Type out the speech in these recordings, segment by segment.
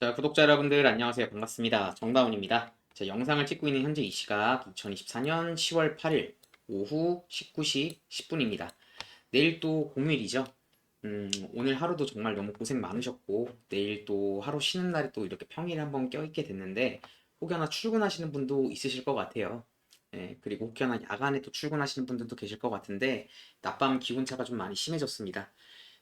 자, 구독자 여러분들 안녕하세요. 반갑습니다. 정다운입니다. 자, 영상을 찍고 있는 현재 이 시각 2024년 10월 8일 오후 19시 10분입니다. 내일 또 공휴일이죠. 음, 오늘 하루도 정말 너무 고생 많으셨고 내일 또 하루 쉬는 날이 또 이렇게 평일에 한번 껴있게 됐는데 혹여나 출근하시는 분도 있으실 것 같아요. 예, 그리고 혹여나 야간에 또 출근하시는 분들도 계실 것 같은데 낮밤 기온차가 좀 많이 심해졌습니다.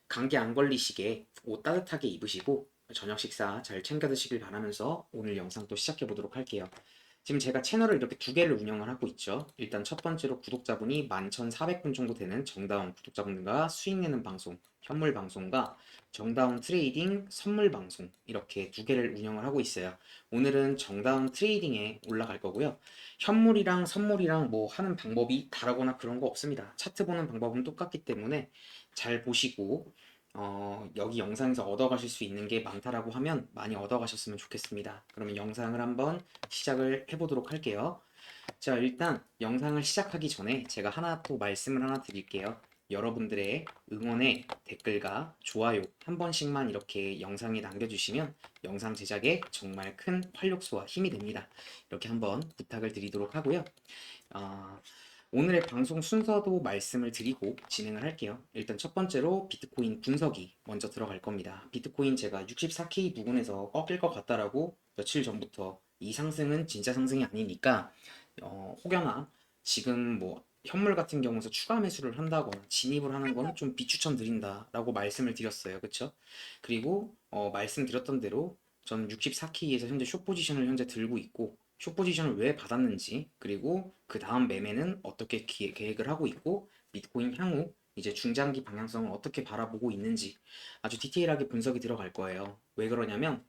감기 안 걸리시게 옷 따뜻하게 입으시고 저녁 식사 잘 챙겨 드시길 바라면서 오늘 영상 또 시작해 보도록 할게요. 지금 제가 채널을 이렇게 두 개를 운영을 하고 있죠. 일단 첫 번째로 구독자분이 11,400분 정도 되는 정다운 구독자분들과 수익 내는 방송, 현물 방송과 정다운 트레이딩 선물 방송 이렇게 두 개를 운영을 하고 있어요. 오늘은 정다운 트레이딩에 올라갈 거고요. 현물이랑 선물이랑 뭐 하는 방법이 다르거나 그런 거 없습니다. 차트 보는 방법은 똑같기 때문에 잘 보시고 어, 여기 영상에서 얻어가실 수 있는 게 많다라고 하면 많이 얻어가셨으면 좋겠습니다. 그러면 영상을 한번 시작을 해보도록 할게요. 자, 일단 영상을 시작하기 전에 제가 하나 또 말씀을 하나 드릴게요. 여러분들의 응원의 댓글과 좋아요 한 번씩만 이렇게 영상에 남겨주시면 영상 제작에 정말 큰 활력소와 힘이 됩니다. 이렇게 한번 부탁을 드리도록 하고요. 어, 오늘의 방송 순서도 말씀을 드리고 진행을 할게요. 일단 첫 번째로 비트코인 분석이 먼저 들어갈 겁니다. 비트코인 제가 64K 부근에서 꺾일 것 같다라고 며칠 전부터 이 상승은 진짜 상승이 아니니까 어, 혹여나 지금 뭐 현물 같은 경우에서 추가 매수를 한다거나 진입을 하는 거는 좀 비추천 드린다라고 말씀을 드렸어요. 그쵸? 그리고 어, 말씀드렸던 대로 저는 64K에서 현재 숏 포지션을 현재 들고 있고 숏 포지션을 왜 받았는지 그리고 그 다음 매매는 어떻게 기- 계획을 하고 있고 비트코인 향후 이제 중장기 방향성을 어떻게 바라보고 있는지 아주 디테일하게 분석이 들어갈 거예요. 왜 그러냐면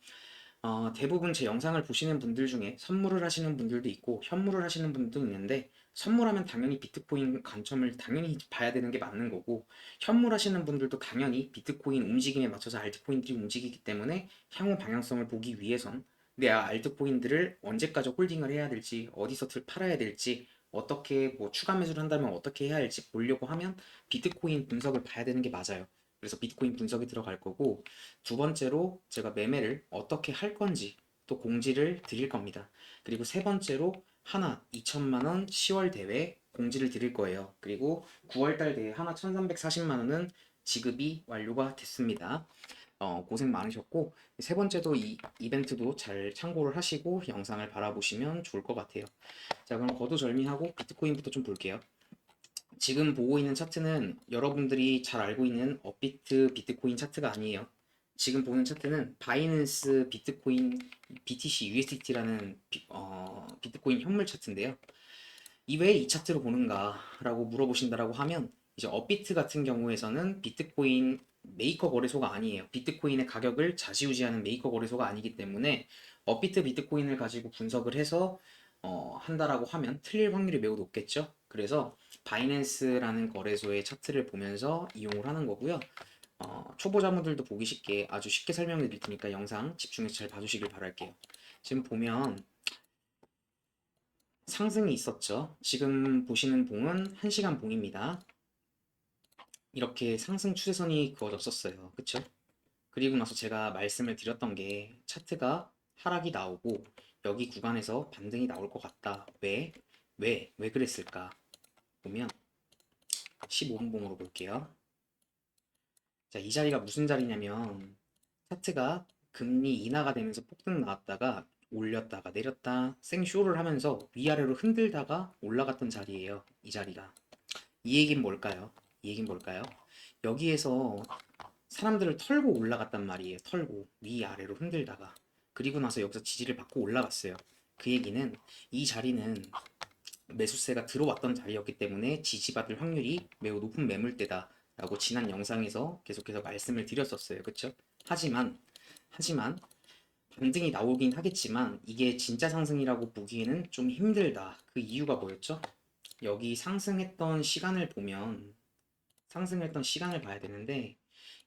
어, 대부분 제 영상을 보시는 분들 중에 선물을 하시는 분들도 있고 현물을 하시는 분들도 있는데 선물하면 당연히 비트코인 관점을 당연히 봐야 되는 게 맞는 거고 현물 하시는 분들도 당연히 비트코인 움직임에 맞춰서 알트코인들이 움직이기 때문에 향후 방향성을 보기 위해선 내 알트코인들을 언제까지 홀딩을 해야 될지 어디서 들- 팔아야 될지 어떻게 뭐 추가 매수를 한다면 어떻게 해야 할지 보려고 하면 비트코인 분석을 봐야 되는 게 맞아요. 그래서 비트코인 분석이 들어갈 거고 두 번째로 제가 매매를 어떻게 할 건지 또 공지를 드릴 겁니다. 그리고 세 번째로 하나 2천만 원 10월 대회 공지를 드릴 거예요. 그리고 9월 달 대회 하나 1,340만 원은 지급이 완료가 됐습니다. 어, 고생 많으셨고 세 번째도 이 이벤트도 잘 참고를 하시고 영상을 바라보시면 좋을 것 같아요. 자, 그럼 거두절미하고 비트코인부터 좀 볼게요. 지금 보고 있는 차트는 여러분들이 잘 알고 있는 업비트 비트코인 차트가 아니에요. 지금 보는 차트는 바이낸스 비트코인 BTC USDT라는 비, 어, 비트코인 현물 차트인데요. 이외에 이 차트로 보는가라고 물어보신다라고 하면 이제 업비트 같은 경우에서는 비트코인 메이커 거래소가 아니에요. 비트코인의 가격을 좌지우지하는 메이커 거래소가 아니기 때문에 업비트 비트코인을 가지고 분석을 해서 어, 한다라고 하면 틀릴 확률이 매우 높겠죠. 그래서 바이낸스라는 거래소의 차트를 보면서 이용을 하는 거고요. 어, 초보자분들도 보기 쉽게 아주 쉽게 설명해 드릴 테니까 영상 집중해서 잘 봐주시길 바랄게요. 지금 보면 상승이 있었죠. 지금 보시는 봉은 1시간 봉입니다. 이렇게 상승 추세선이 그어졌었어요. 그쵸? 그리고 나서 제가 말씀을 드렸던 게 차트가 하락이 나오고 여기 구간에서 반등이 나올 것 같다. 왜? 왜? 왜 그랬을까? 보면 15분 봉으로 볼게요. 자, 이 자리가 무슨 자리냐면 차트가 금리 인하가 되면서 폭등 나왔다가 올렸다가 내렸다 생쇼를 하면서 위아래로 흔들다가 올라갔던 자리예요. 이 자리가. 이 얘기는 뭘까요? 이 얘기는 뭘까요? 여기에서 사람들을 털고 올라갔단 말이에요. 털고 위아래로 흔들다가 그리고 나서 여기서 지지를 받고 올라갔어요. 그 얘기는 이 자리는 매수세가 들어왔던 자리였기 때문에 지지받을 확률이 매우 높은 매물대다라고 지난 영상에서 계속해서 말씀을 드렸었어요. 그쵸? 하지만 하지만 반등이 나오긴 하겠지만 이게 진짜 상승이라고 보기에는 좀 힘들다. 그 이유가 뭐였죠? 여기 상승했던 시간을 보면 상승했던 시간을 봐야 되는데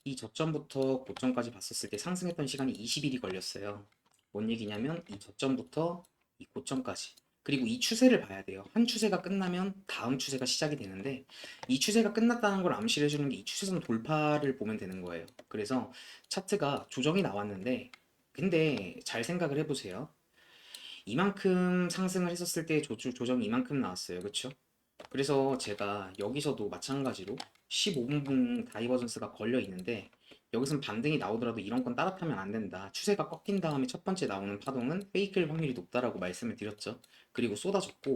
이 저점부터 고점까지 봤었을 때 상승했던 시간이 20일이 걸렸어요. 뭔 얘기냐면 이 저점부터 이 고점까지 그리고 이 추세를 봐야 돼요. 한 추세가 끝나면 다음 추세가 시작이 되는데 이 추세가 끝났다는 걸 암시를 해주는 게 이 추세선 돌파를 보면 되는 거예요. 그래서 차트가 조정이 나왔는데 근데 잘 생각을 해보세요. 이만큼 상승을 했었을 때 조, 조정이 이만큼 나왔어요. 그쵸? 그래서 제가 여기서도 마찬가지로 15분봉 다이버전스가 걸려 있는데 여기선 반등이 나오더라도 이런 건 따라타면 안 된다. 추세가 꺾인 다음에 첫 번째 나오는 파동은 페이크일 확률이 높다라고 말씀을 드렸죠. 그리고 쏟아졌고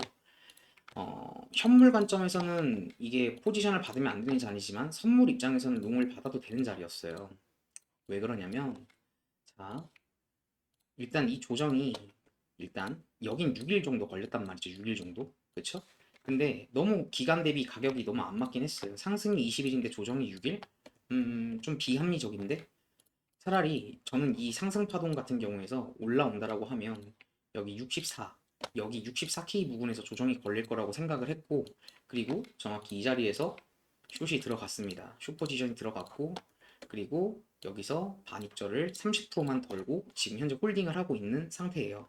어, 현물 관점에서는 이게 포지션을 받으면 안 되는 자리지만 선물 입장에서는 롱을 받아도 되는 자리였어요. 왜 그러냐면 자 일단 이 조정이 일단 여긴 6일 정도 걸렸단 말이죠. 6일 정도. 그쵸? 근데 너무 기간 대비 가격이 너무 안 맞긴 했어요. 상승이 20일인데 조정이 6일? 음, 좀 비합리적인데? 차라리 저는 이 상승 파동 같은 경우에서 올라온다라고 하면 여기 64, 여기 64K 부분에서 조정이 걸릴 거라고 생각을 했고 그리고 정확히 이 자리에서 숏이 들어갔습니다. 숏 포지션이 들어갔고 그리고 여기서 반입절을 30%만 덜고 지금 현재 홀딩을 하고 있는 상태예요.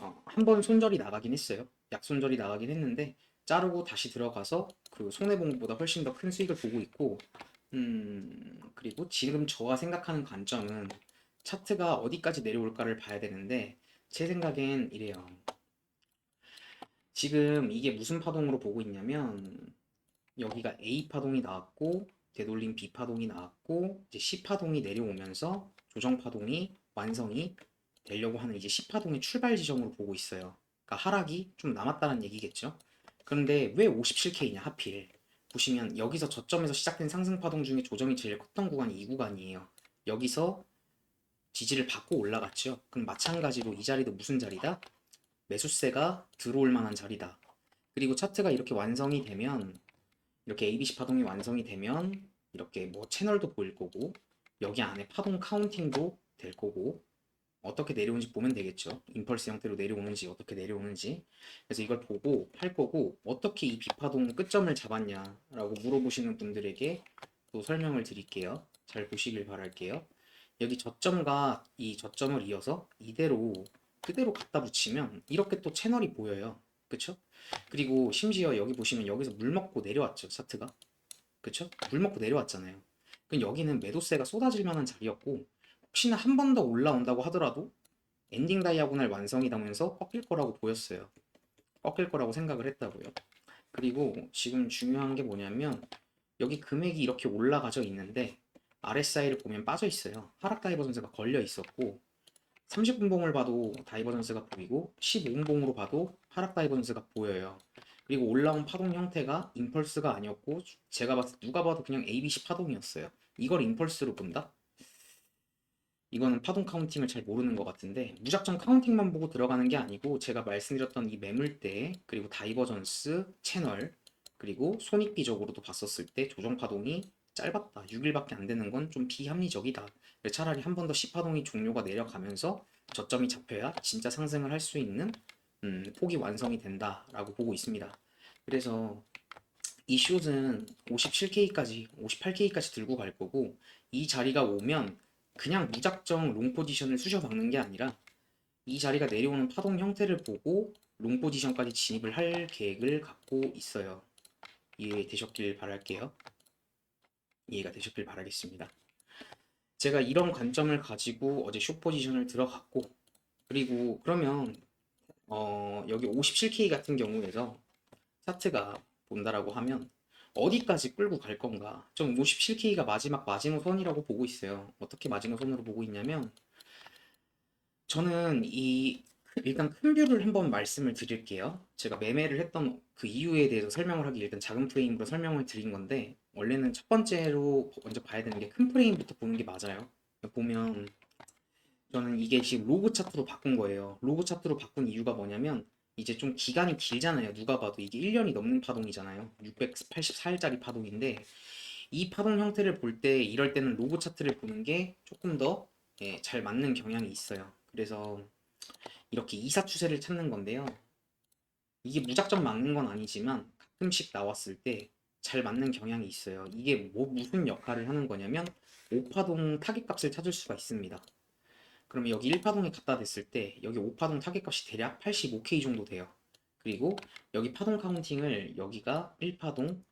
어, 한번 손절이 나가긴 했어요. 약손절이 나가긴 했는데 자르고 다시 들어가서 그 손해봉보다 훨씬 더 큰 수익을 보고 있고 음, 그리고 지금 저가 생각하는 관점은 차트가 어디까지 내려올까를 봐야 되는데 제 생각엔 이래요. 지금 이게 무슨 파동으로 보고 있냐면 여기가 A 파동이 나왔고 되돌림 B 파동이 나왔고 이제 C 파동이 내려오면서 조정 파동이 완성이 되려고 하는 이제 10파동의 출발 지점으로 보고 있어요. 그러니까 하락이 좀 남았다는 얘기겠죠. 그런데 왜 57K냐 하필 보시면 여기서 저점에서 시작된 상승 파동 중에 조정이 제일 컸던 구간이 이 구간이에요. 여기서 지지를 받고 올라갔죠. 그럼 마찬가지로 이 자리도 무슨 자리다? 매수세가 들어올 만한 자리다. 그리고 차트가 이렇게 완성이 되면 이렇게 ABC 파동이 완성이 되면 이렇게 뭐 채널도 보일 거고 여기 안에 파동 카운팅도 될 거고 어떻게 내려오는지 보면 되겠죠. 임펄스 형태로 내려오는지 어떻게 내려오는지. 그래서 이걸 보고 할 거고 어떻게 이 비파동 끝점을 잡았냐라고 물어보시는 분들에게 또 설명을 드릴게요. 잘 보시길 바랄게요. 여기 저점과 이 저점을 이어서 이대로 그대로 갖다 붙이면 이렇게 또 채널이 보여요. 그쵸? 그리고 심지어 여기 보시면 여기서 물 먹고 내려왔죠. 차트가. 그쵸? 물 먹고 내려왔잖아요. 그럼 여기는 매도세가 쏟아질 만한 자리였고 혹시나 한 번 더 올라온다고 하더라도 엔딩 다이아고날 완성이 되면서 꺾일 거라고 보였어요. 꺾일 거라고 생각을 했다고요. 그리고 지금 중요한 게 뭐냐면 여기 금액이 이렇게 올라가져 있는데 RSI를 보면 빠져 있어요. 하락 다이버전스가 걸려 있었고 30분봉을 봐도 다이버전스가 보이고 15분봉으로 봐도 하락 다이버전스가 보여요. 그리고 올라온 파동 형태가 임펄스가 아니었고 제가 봤을 때 누가 봐도 그냥 ABC 파동이었어요. 이걸 임펄스로 본다? 이거는 파동 카운팅을 잘 모르는 것 같은데 무작정 카운팅만 보고 들어가는 게 아니고 제가 말씀드렸던 이 매물대 그리고 다이버전스 채널 그리고 손익비적으로도 봤었을 때 조정 파동이 짧았다. 6일밖에 안 되는 건 좀 비합리적이다. 차라리 한 번더 10파동이 종료가 내려가면서 저점이 잡혀야 진짜 상승을 할 수 있는 음, 폭이 완성이 된다라고 보고 있습니다. 그래서 이 숏은 57K까지 58K까지 들고 갈 거고 이 자리가 오면 그냥 무작정 롱 포지션을 쑤셔 박는 게 아니라 이 자리가 내려오는 파동 형태를 보고 롱 포지션까지 진입을 할 계획을 갖고 있어요. 이해되셨길 바랄게요. 이해가 되셨길 바라겠습니다. 제가 이런 관점을 가지고 어제 숏 포지션을 들어갔고 그리고 그러면 어, 여기 57K 같은 경우에서 차트가 본다라고 하면 어디까지 끌고 갈 건가? 좀 57K가 마지막 마지노선이라고 보고 있어요. 어떻게 마지노선으로 보고 있냐면 저는 이 일단 큰 뷰를 한번 말씀을 드릴게요. 제가 매매를 했던 그 이유에 대해서 설명을 하기 일단 작은 프레임으로 설명을 드린 건데 원래는 첫 번째로 먼저 봐야 되는 게 큰 프레임부터 보는 게 맞아요. 보면 저는 이게 지금 로그 차트로 바꾼 거예요. 로그 차트로 바꾼 이유가 뭐냐면 이제 좀 기간이 길잖아요. 누가 봐도 이게 1년이 넘는 파동이잖아요. 684일짜리 파동인데 이 파동 형태를 볼 때 이럴 때는 로고 차트를 보는 게 조금 더잘 맞는 경향이 있어요. 그래서 이렇게 이사 추세를 찾는 건데요. 이게 무작정 맞는 건 아니지만 가끔씩 나왔을 때 잘 맞는 경향이 있어요. 이게 뭐 무슨 역할을 하는 거냐면 5파동 타깃값을 찾을 수가 있습니다. 그러면 여기 1파동이 갖다 댔을 때 여기 5파동 타겟값이 대략 85K 정도 돼요. 그리고 여기 파동 카운팅을 여기가 1파동,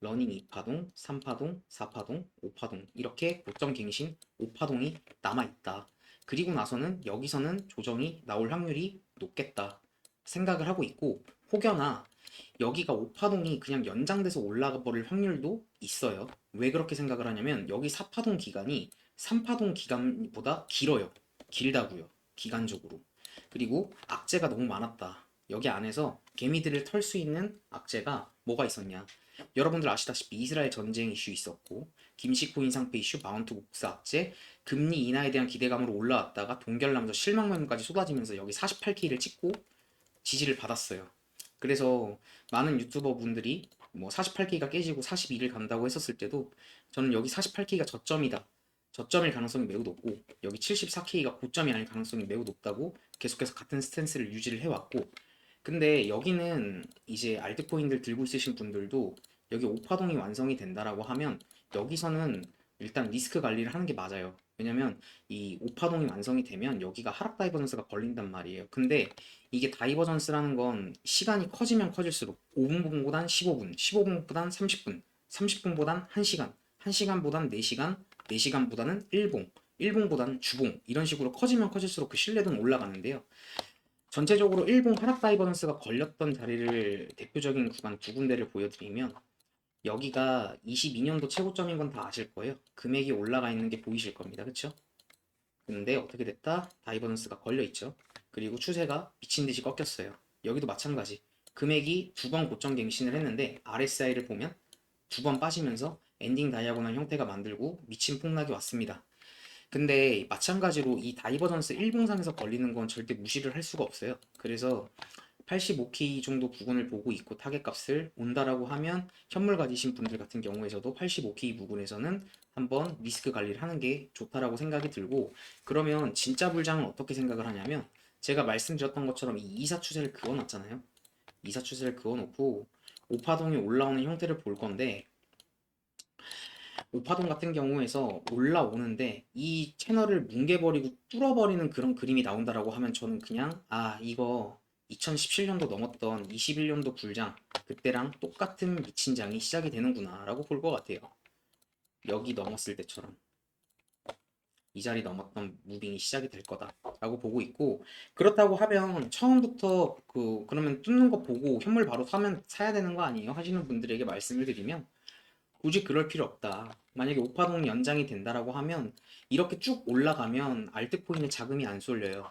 러닝 2파동, 3파동, 4파동, 5파동 이렇게 고점 갱신 5파동이 남아있다. 그리고 나서는 여기서는 조정이 나올 확률이 높겠다 생각을 하고 있고 혹여나 여기가 5파동이 그냥 연장돼서 올라가 버릴 확률도 있어요. 왜 그렇게 생각을 하냐면 여기 4파동 기간이 3파동 기간보다 길어요. 길다고요. 기간적으로. 그리고 악재가 너무 많았다. 여기 안에서 개미들을 털 수 있는 악재가 뭐가 있었냐? 여러분들 아시다시피 이스라엘 전쟁 이슈 있었고 김치코인 상패 이슈, 마운트 복사 악재, 금리 인하에 대한 기대감으로 올라왔다가 동결나면서 실망 매물까지 쏟아지면서 여기 48K를 찍고 지지를 받았어요. 그래서 많은 유튜버 분들이 뭐 48K가 깨지고 42를 간다고 했었을 때도 저는 여기 48K가 저점이다. 저점일 가능성이 매우 높고 여기 74K가 고점이 아닐 가능성이 매우 높다고 계속해서 같은 스탠스를 유지를 해왔고 근데 여기는 이제 알트코인들 들고 있으신 분들도 여기 5파동이 완성이 된다라고 하면 여기서는 일단 리스크 관리를 하는 게 맞아요. 왜냐면 이 5파동이 완성이 되면 여기가 하락 다이버전스가 걸린단 말이에요. 근데 이게 다이버전스라는 건 시간이 커지면 커질수록 5분보단 15분, 15분보단 30분, 30분보단 1시간, 1시간보단 4시간, 4시간보다는 1봉, 1봉보다는 주봉 이런 식으로 커지면 커질수록 그 신뢰도는 올라가는데요. 전체적으로 일본 하락 다이버전스가 걸렸던 자리를 대표적인 구간 두 군데를 보여드리면 여기가 22년도 최고점인 건 다 아실 거예요. 금액이 올라가 있는 게 보이실 겁니다. 그쵸? 근데 어떻게 됐다? 다이버전스가 걸려 있죠. 그리고 추세가 미친 듯이 꺾였어요. 여기도 마찬가지. 금액이 두 번 고점 갱신을 했는데 RSI를 보면 두 번 빠지면서 엔딩 다이아고널 형태가 만들고 미친 폭락이 왔습니다. 근데 마찬가지로 이 다이버전스 일봉상에서 걸리는 건 절대 무시를 할 수가 없어요. 그래서 85K 정도 부근을 보고 있고 타겟 값을 온다라고 하면 현물 가지신 분들 같은 경우에서도 85K 부근에서는 한번 리스크 관리를 하는 게 좋다라고 생각이 들고 그러면 진짜 불장은 어떻게 생각을 하냐면 제가 말씀드렸던 것처럼 이 이사 추세를 그어놨잖아요. 이사 추세를 그어놓고 오파동이 올라오는 형태를 볼 건데 오파동 같은 경우에서 올라오는데 이 채널을 뭉개버리고 뚫어버리는 그런 그림이 나온다라고 하면 저는 그냥 아 이거 2017년도 넘었던 21년도 불장 그때랑 똑같은 미친 장이 시작이 되는구나 라고 볼 것 같아요. 여기 넘었을 때처럼. 이 자리 넘었던 무빙이 시작이 될 거다라고 보고 있고 그렇다고 하면 처음부터 그 그러면 뚫는 거 보고 현물 바로 사면 사야 되는 거 아니에요? 하시는 분들에게 말씀을 드리면 굳이 그럴 필요 없다. 만약에 오파동 연장이 된다라고 하면 이렇게 쭉 올라가면 알트코인에 자금이 안 쏠려요.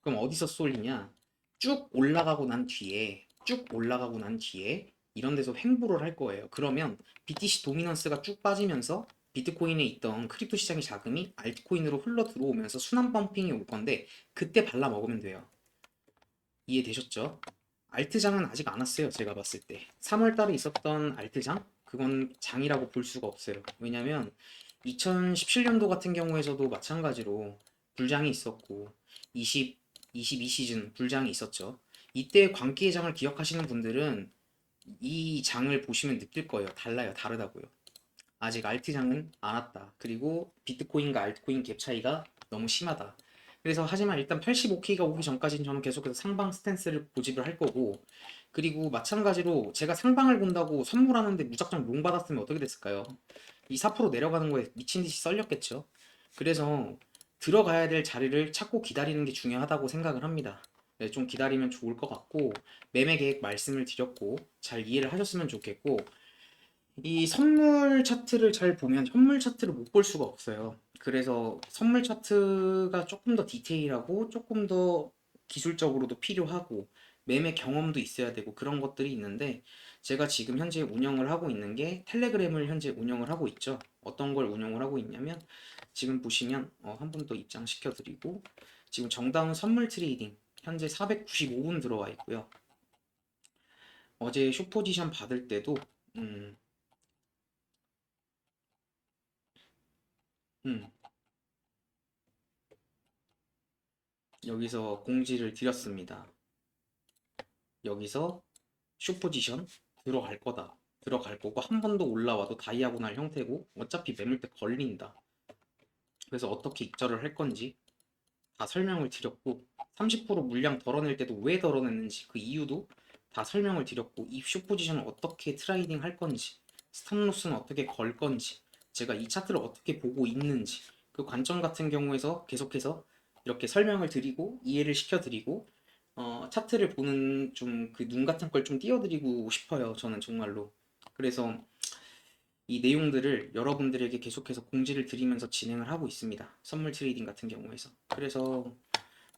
그럼 어디서 쏠리냐? 쭉 올라가고 난 뒤에 쭉 올라가고 난 뒤에 이런 데서 횡보를 할 거예요. 그러면 BTC 도미넌스가 쭉 빠지면서 비트코인에 있던 크립토 시장의 자금이 알트코인으로 흘러 들어오면서 순환 펌핑이 올 건데 그때 발라 먹으면 돼요. 이해되셨죠? 알트장은 아직 안 왔어요. 제가 봤을 때. 3월 달에 있었던 알트장 그건 장이라고 볼 수가 없어요. 왜냐면 2017년도 같은 경우에서도 마찬가지로 불장이 있었고 20 22 시즌 불장이 있었죠. 이때 광기의 장을 기억하시는 분들은 이 장을 보시면 느낄 거예요. 달라요. 다르다고요. 아직 알트장은 안 왔다. 그리고 비트코인과 알트코인 갭 차이가 너무 심하다. 그래서 하지만 일단 85K가 오기 전까지는 저는 계속해서 상방 스탠스를 고집을 할 거고 그리고 마찬가지로 제가 상방을 본다고 선물하는데 무작정 롱 받았으면 어떻게 됐을까요? 이 4% 내려가는 거에 미친 듯이 썰렸겠죠. 그래서 들어가야 될 자리를 찾고 기다리는 게 중요하다고 생각을 합니다. 네, 좀 기다리면 좋을 것 같고 매매 계획 말씀을 드렸고 잘 이해를 하셨으면 좋겠고 이 선물 차트를 잘 보면 현물 차트를 못 볼 수가 없어요. 그래서 선물 차트가 조금 더 디테일하고 조금 더 기술적으로도 필요하고 매매 경험도 있어야 되고 그런 것들이 있는데 제가 지금 현재 운영을 하고 있는 게 텔레그램을 현재 운영을 하고 있죠. 어떤 걸 운영을 하고 있냐면 지금 보시면 어, 한번 더 입장시켜 드리고 지금 정다운 선물 트레이딩 현재 495분 들어와 있고요. 어제 쇼 포지션 받을 때도 음, 음, 여기서 공지를 드렸습니다. 여기서 쇼 포지션 들어갈 거다. 들어갈 거고 한 번 더 올라와도 다이아고날 형태고 어차피 매물대 걸린다. 그래서 어떻게 익절을 할 건지 다 설명을 드렸고 30% 물량 덜어낼 때도 왜 덜어냈는지 그 이유도 다 설명을 드렸고 이쇼 포지션을 어떻게 트레이딩 할 건지 스탑로스는 어떻게 걸 건지 제가 이 차트를 어떻게 보고 있는지 그 관점 같은 경우에서 계속해서 이렇게 설명을 드리고 이해를 시켜드리고 어, 차트를 보는 좀 그 눈 같은 걸 좀 띄워드리고 싶어요. 저는 정말로. 그래서 이 내용들을 여러분들에게 계속해서 공지를 드리면서 진행을 하고 있습니다. 선물 트레이딩 같은 경우에서. 그래서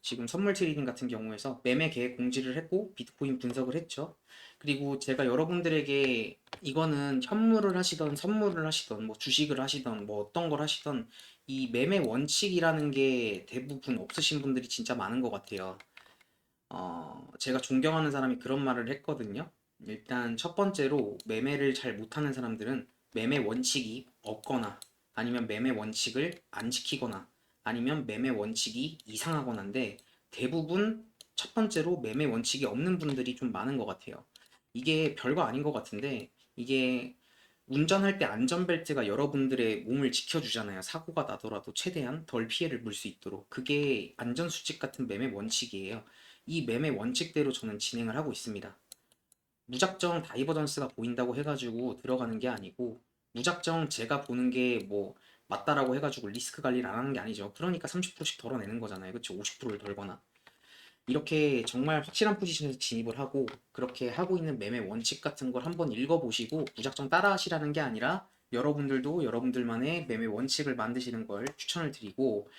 지금 선물 트레이딩 같은 경우에서 매매 계획 공지를 했고 비트코인 분석을 했죠. 그리고 제가 여러분들에게 이거는 현물을 하시던 선물을 하시던 뭐 주식을 하시던 뭐 어떤 걸 하시던 이 매매 원칙이라는 게 대부분 없으신 분들이 진짜 많은 것 같아요. 어, 제가 존경하는 사람이 그런 말을 했거든요. 일단 첫 번째로 매매를 잘 못하는 사람들은 매매 원칙이 없거나 아니면 매매 원칙을 안 지키거나 아니면 매매 원칙이 이상하거나인데 대부분 첫 번째로 매매 원칙이 없는 분들이 좀 많은 것 같아요. 이게 별거 아닌 것 같은데 이게 운전할 때 안전벨트가 여러분들의 몸을 지켜주잖아요. 사고가 나더라도 최대한 덜 피해를 볼 수 있도록. 그게 안전수칙 같은 매매 원칙이에요. 이 매매 원칙대로 저는 진행을 하고 있습니다. 무작정 다이버전스가 보인다고 해가지고 들어가는 게 아니고 무작정 제가 보는 게 뭐 맞다라고 해가지고 리스크 관리를 안 하는 게 아니죠. 그러니까 30%씩 덜어내는 거잖아요. 그쵸? 50%를 덜거나. 이렇게 정말 확실한 포지션에서 진입을 하고 그렇게 하고 있는 매매 원칙 같은 걸 한번 읽어보시고 무작정 따라하시라는 게 아니라 여러분들도 여러분들만의 매매 원칙을 만드시는 걸 추천을 드리고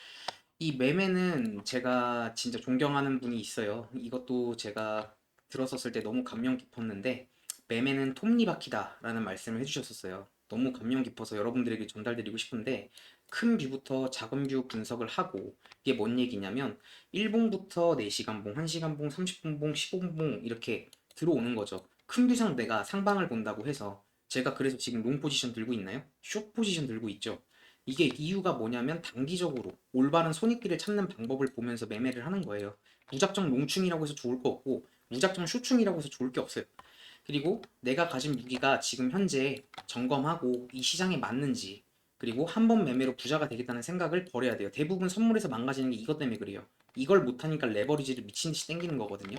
이 매매는 제가 진짜 존경하는 분이 있어요. 이것도 제가 들었었을 때 너무 감명 깊었는데 매매는 톱니바퀴다라는 말씀을 해주셨었어요. 너무 감명 깊어서 여러분들에게 전달드리고 싶은데 큰 뷰부터 작은 뷰 분석을 하고 이게 뭔 얘기냐면 1봉부터 4시간 봉, 1시간 봉, 30분 봉, 15분 봉 이렇게 들어오는 거죠. 큰 뷰상 내가 상방을 본다고 해서 제가 그래서 지금 롱 포지션 들고 있나요? 숏 포지션 들고 있죠. 이게 이유가 뭐냐면 단기적으로 올바른 손익길을 찾는 방법을 보면서 매매를 하는 거예요. 무작정 롱충이라고 해서 좋을 거 없고 무작정 숏충이라고 해서 좋을 게 없어요. 그리고 내가 가진 무기가 지금 현재 점검하고 이 시장에 맞는지 그리고 한 번 매매로 부자가 되겠다는 생각을 버려야 돼요. 대부분 선물에서 망가지는 게 이것 때문에 그래요. 이걸 못하니까 레버리지를 미친 듯이 땡기는 거거든요.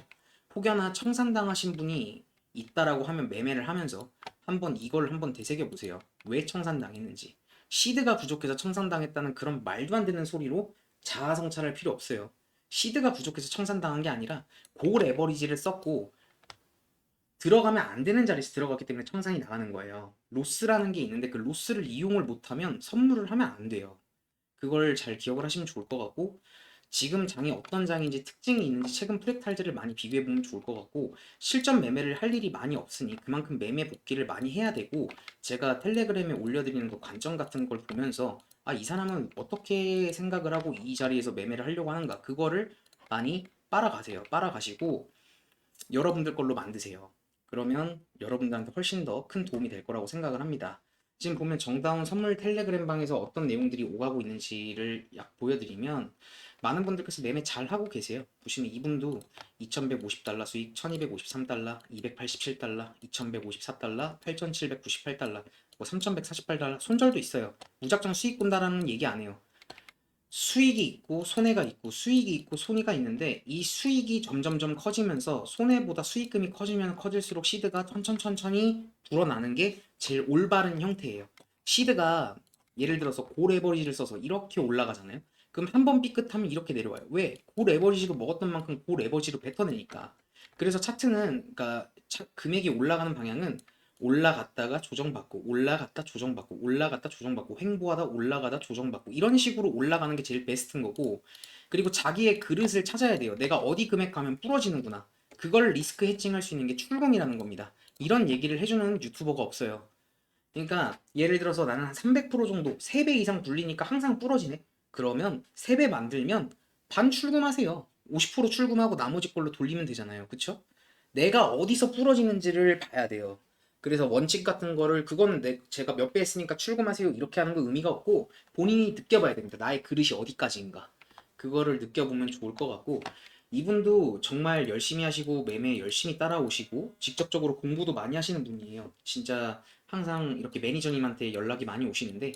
혹여나 청산당하신 분이 있다라고 하면 매매를 하면서 한번 이걸 한번 되새겨 보세요. 왜 청산당했는지. 시드가 부족해서 청산당했다는 그런 말도 안 되는 소리로 자아 성찰할 필요 없어요. 시드가 부족해서 청산당한 게 아니라 고 레버리지를 썼고 들어가면 안 되는 자리에서 들어갔기 때문에 청산이 나가는 거예요. 로스라는 게 있는데 그 로스를 이용을 못하면 선물을 하면 안 돼요. 그걸 잘 기억을 하시면 좋을 것 같고 지금 장이 어떤 장인지 특징이 있는지 최근 프랙탈들을 많이 비교해 보면 좋을 것 같고 실전 매매를 할 일이 많이 없으니 그만큼 매매 복귀를 많이 해야 되고 제가 텔레그램에 올려드리는 그 관점 같은 걸 보면서 아 이 사람은 어떻게 생각을 하고 이 자리에서 매매를 하려고 하는가 그거를 많이 빨아가세요. 빨아가시고 여러분들 걸로 만드세요. 그러면 여러분들한테 훨씬 더 큰 도움이 될 거라고 생각을 합니다. 지금 보면 정다운 선물 텔레그램 방에서 어떤 내용들이 오가고 있는지를 약 보여드리면 많은 분들께서 매매 잘 하고 계세요. 보시면 이분도 2150달러 수익, 1253달러, 287달러, 2154달러, 8798달러, 뭐 3148달러, 손절도 있어요. 무작정 수익 본다라는 얘기 안 해요. 수익이 있고 손해가 있고 수익이 있고 손해가 있는데 이 수익이 점점점 커지면서 손해보다 수익금이 커지면 커질수록 시드가 천천천천히 불어나는 게 제일 올바른 형태예요. 시드가 예를 들어서 고 레버리지를 써서 이렇게 올라가잖아요. 그럼 한 번 삐끗하면 이렇게 내려와요. 왜? 고 레버리지로 먹었던 만큼 고 레버리지로 뱉어내니까. 그래서 차트는 차- 금액이 올라가는 방향은 올라갔다가 조정받고 올라갔다 조정받고 올라갔다 조정받고 횡보하다 올라가다 조정받고 이런 식으로 올라가는 게 제일 베스트인 거고 그리고 자기의 그릇을 찾아야 돼요. 내가 어디 금액 가면 부러지는구나. 그걸 리스크 해칭할 수 있는 게 출금이라는 겁니다. 이런 얘기를 해주는 유튜버가 없어요. 그러니까 예를 들어서 나는 한 300% 정도 3배 이상 불리니까 항상 부러지네. 그러면 3배 만들면 반 출금하세요. 50% 출금하고 나머지 걸로 돌리면 되잖아요. 그쵸? 내가 어디서 부러지는지를 봐야 돼요. 그래서 원칙 같은 거를 그거는 내, 제가 몇 배 했으니까 출금하세요 이렇게 하는 거 의미가 없고 본인이 느껴봐야 됩니다. 나의 그릇이 어디까지인가 그거를 느껴보면 좋을 것 같고 이분도 정말 열심히 하시고 매매 열심히 따라오시고 직접적으로 공부도 많이 하시는 분이에요. 진짜 항상 이렇게 매니저님한테 연락이 많이 오시는데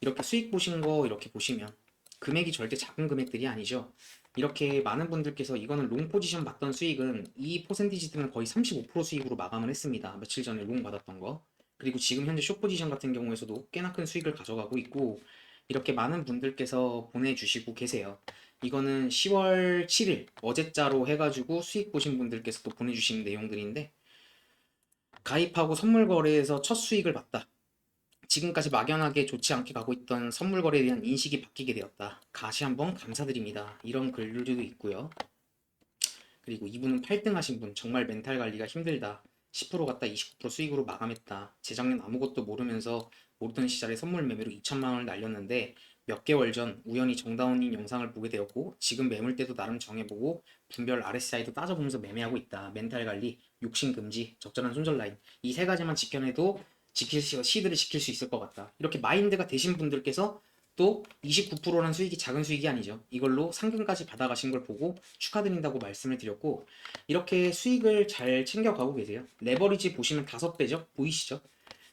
이렇게 수익 보신 거 이렇게 보시면 금액이 절대 작은 금액들이 아니죠. 이렇게 많은 분들께서 이거는 롱 포지션 받던 수익은 이 퍼센티지 때문에 거의 35% 수익으로 마감을 했습니다. 며칠 전에 롱 받았던 거. 그리고 지금 현재 숏 포지션 같은 경우에서도 꽤나 큰 수익을 가져가고 있고 이렇게 많은 분들께서 보내주시고 계세요. 이거는 10월 7일 어제자로 해가지고 수익 보신 분들께서 또 보내주신 내용들인데 가입하고 선물 거래에서 첫 수익을 봤다. 지금까지 막연하게 좋지 않게 가고 있던 선물 거래에 대한 인식이 바뀌게 되었다. 다시 한번 감사드립니다. 이런 글들도 있고요. 그리고 이분은 8등 하신 분 정말 멘탈 관리가 힘들다. 10% 갔다 29% 수익으로 마감했다. 재작년 아무것도 모르면서 모르던 시절에 선물 매매로 2천만 원을 날렸는데 몇 개월 전 우연히 정다운님 영상을 보게 되었고 지금 매물대도 나름 정해보고 분별 RSI도 따져보면서 매매하고 있다. 멘탈 관리, 욕심 금지, 적절한 손절 라인 이 세 가지만 지켜내도 지킬 수 시드를 지킬 수 있을 것 같다. 이렇게 마인드가 되신 분들께서 또 29%라는 수익이 작은 수익이 아니죠. 이걸로 상금까지 받아가신 걸 보고 축하드린다고 말씀을 드렸고 이렇게 수익을 잘 챙겨가고 계세요. 레버리지 보시면 다섯 배죠. 보이시죠?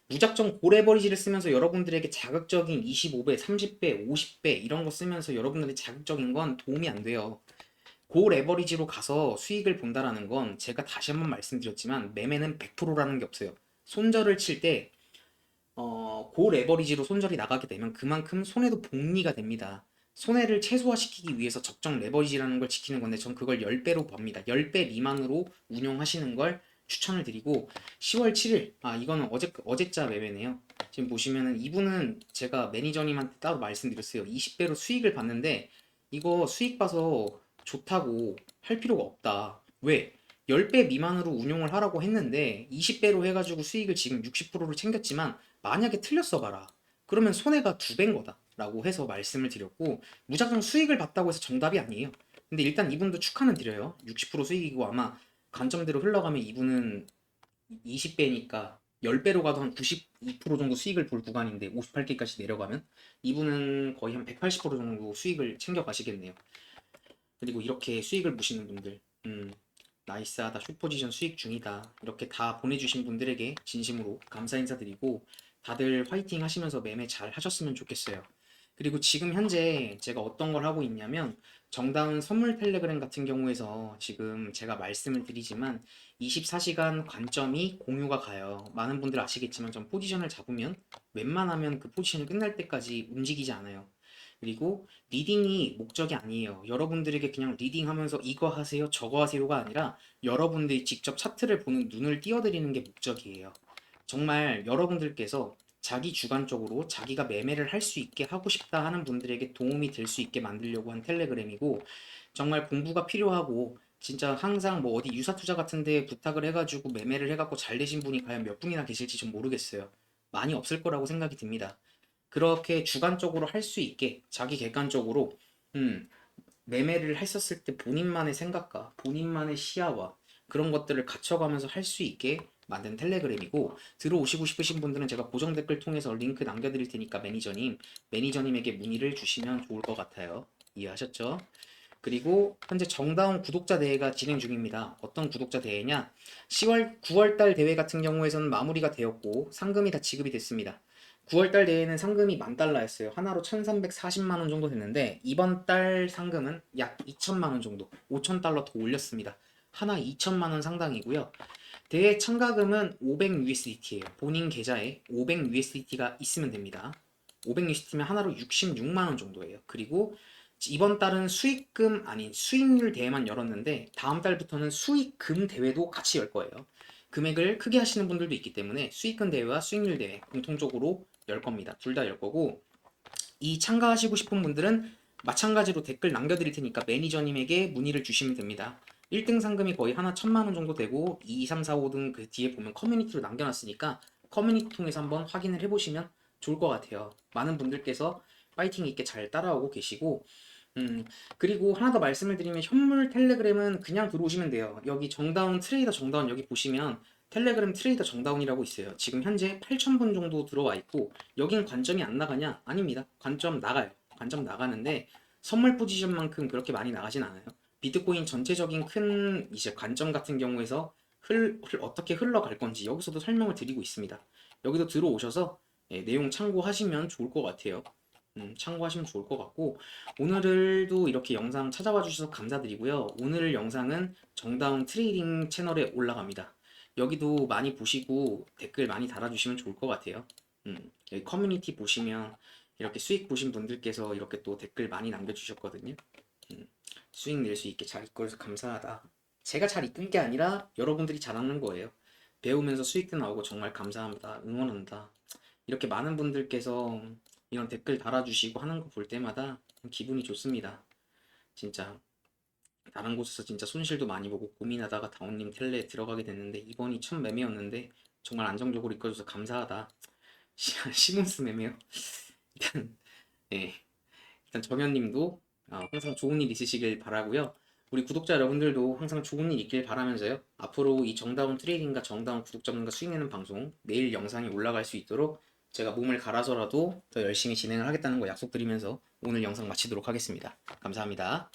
무작정 고레버리지를 쓰면서 여러분들에게 자극적인 25배, 30배, 50배 이런 거 쓰면서 여러분들이 자극적인 건 도움이 안 돼요. 고 레버리지로 가서 수익을 본다라는 건 제가 다시 한번 말씀드렸지만 매매는 100%라는 게 없어요. 손절을 칠때 어, 고 레버리지로 손절이 나가게 되면 그만큼 손해도 복리가 됩니다. 손해를 최소화시키기 위해서 적정 레버리지라는 걸 지키는 건데 전 그걸 10배로 봅니다. 10배 미만으로 운용하시는 걸 추천을 드리고 10월 7일 아 이거는 어제 어제자 매매네요. 지금 보시면은 이분은 제가 매니저님한테 따로 말씀드렸어요. 20배로 수익을 봤는데 이거 수익 봐서 좋다고 할 필요가 없다. 왜? 10배 미만으로 운용을 하라고 했는데 20배로 해가지고 수익을 지금 60%를 챙겼지만 만약에 틀렸어 봐라. 그러면 손해가 두 배인 거다. 라고 해서 말씀을 드렸고 무작정 수익을 봤다고 해서 정답이 아니에요. 근데 일단 이분도 축하는 드려요. 60% 수익이고 아마 관점대로 흘러가면 이분은 20배니까 10배로 가도 한 92% 정도 수익을 볼 구간인데 58개까지 내려가면 이분은 거의 한 180% 정도 수익을 챙겨 가시겠네요. 그리고 이렇게 수익을 보시는 분들 음, 나이스하다 슈퍼지션 수익 중이다 이렇게 다 보내주신 분들에게 진심으로 감사 인사드리고 다들 화이팅 하시면서 매매 잘 하셨으면 좋겠어요. 그리고 지금 현재 제가 어떤 걸 하고 있냐면 정다운 선물 텔레그램 같은 경우에서 지금 제가 말씀을 드리지만 24시간 관점이 공유가 가요. 많은 분들 아시겠지만 전 포지션을 잡으면 웬만하면 그 포지션이 끝날 때까지 움직이지 않아요. 그리고 리딩이 목적이 아니에요. 여러분들에게 그냥 리딩하면서 이거 하세요, 저거 하세요가 아니라 여러분들이 직접 차트를 보는 눈을 띄워드리는 게 목적이에요. 정말 여러분들께서 자기 주관적으로 자기가 매매를 할 수 있게 하고 싶다 하는 분들에게 도움이 될 수 있게 만들려고 한 텔레그램이고 정말 공부가 필요하고 진짜 항상 뭐 어디 유사 투자 같은 데 부탁을 해가지고 매매를 해갖고 잘 되신 분이 과연 몇 분이나 계실지 좀 모르겠어요. 많이 없을 거라고 생각이 듭니다. 그렇게 주관적으로 할 수 있게 자기 객관적으로 음, 매매를 했었을 때 본인만의 생각과 본인만의 시야와 그런 것들을 갖춰가면서 할 수 있게 만든 텔레그램이고 들어오시고 싶으신 분들은 제가 고정 댓글 통해서 링크 남겨드릴 테니까 매니저님 매니저님에게 문의를 주시면 좋을 것 같아요 이해하셨죠? 그리고 현재 정다운 구독자 대회가 진행 중입니다. 어떤 구독자 대회냐? 10월 9월달 대회 같은 경우에서는 마무리가 되었고 상금이 다 지급이 됐습니다. 9월달 대회는 상금이 만 달러였어요. 하나로 1,340만 원 정도 됐는데 이번 달 상금은 약 2천만 원 정도, 5천 달러 더 올렸습니다. 하나 2천만 원 상당이고요. 대회 참가금은 500USDT예요. 본인 계좌에 500USDT가 있으면 됩니다. 500USDT면 하나로 66만 원 정도예요. 그리고 이번 달은 수익금 아닌 수익률 대회만 열었는데 다음 달부터는 수익금 대회도 같이 열 거예요. 금액을 크게 하시는 분들도 있기 때문에 수익금 대회와 수익률 대회 공통적으로 열 겁니다. 둘 다 열 거고 이 참가하시고 싶은 분들은 마찬가지로 댓글 남겨드릴 테니까 매니저님에게 문의를 주시면 됩니다. 1등 상금이 거의 하나 천만 원 정도 되고 2, 3, 4, 5등 그 뒤에 보면 커뮤니티로 남겨놨으니까 커뮤니티 통해서 한번 확인을 해보시면 좋을 것 같아요. 많은 분들께서 파이팅 있게 잘 따라오고 계시고 음, 그리고 하나 더 말씀을 드리면 현물 텔레그램은 그냥 들어오시면 돼요. 여기 정다운 트레이더 정다운 여기 보시면 텔레그램 트레이더 정다운이라고 있어요. 지금 현재 8,000분 정도 들어와 있고 여긴 관점이 안 나가냐? 아닙니다. 관점 나가요. 관점 나가는데 선물 포지션만큼 그렇게 많이 나가진 않아요. 비트코인 전체적인 큰 이제 관점 같은 경우에서 흘, 흘- 어떻게 흘러갈 건지 여기서도 설명을 드리고 있습니다. 여기도 들어오셔서 예, 내용 참고하시면 좋을 것 같아요. 음, 참고하시면 좋을 것 같고 오늘도 이렇게 영상 찾아와 주셔서 감사드리고요. 오늘 영상은 정다운 트레이딩 채널에 올라갑니다. 여기도 많이 보시고 댓글 많이 달아주시면 좋을 것 같아요. 음, 여기 커뮤니티 보시면 이렇게 수익 보신 분들께서 이렇게 또 댓글 많이 남겨주셨거든요. 음, 수익 낼 수 있게 잘 이끌어서 감사하다. 제가 잘 이끈 게 아니라 여러분들이 잘하는 거예요. 배우면서 수익도 나오고 정말 감사합니다. 응원한다. 이렇게 많은 분들께서 이런 댓글 달아주시고 하는 거 볼 때마다 기분이 좋습니다. 진짜 다른 곳에서 진짜 손실도 많이 보고 고민하다가 다운님 텔레에 들어가게 됐는데 이번이 첫 매매였는데 정말 안정적으로 이끌어줘서 감사하다. 시- 시몬스 매매요? 일단 예 일단 정현님도 어, 항상 좋은 일 있으시길 바라고요. 우리 구독자 여러분들도 항상 좋은 일 있길 바라면서요. 앞으로 이 정다운 트레이딩과 정다운 구독 자분과 수익 내는 방송 내일 영상이 올라갈 수 있도록 제가 몸을 갈아서라도 더 열심히 진행을 하겠다는 거 약속드리면서 오늘 영상 마치도록 하겠습니다. 감사합니다.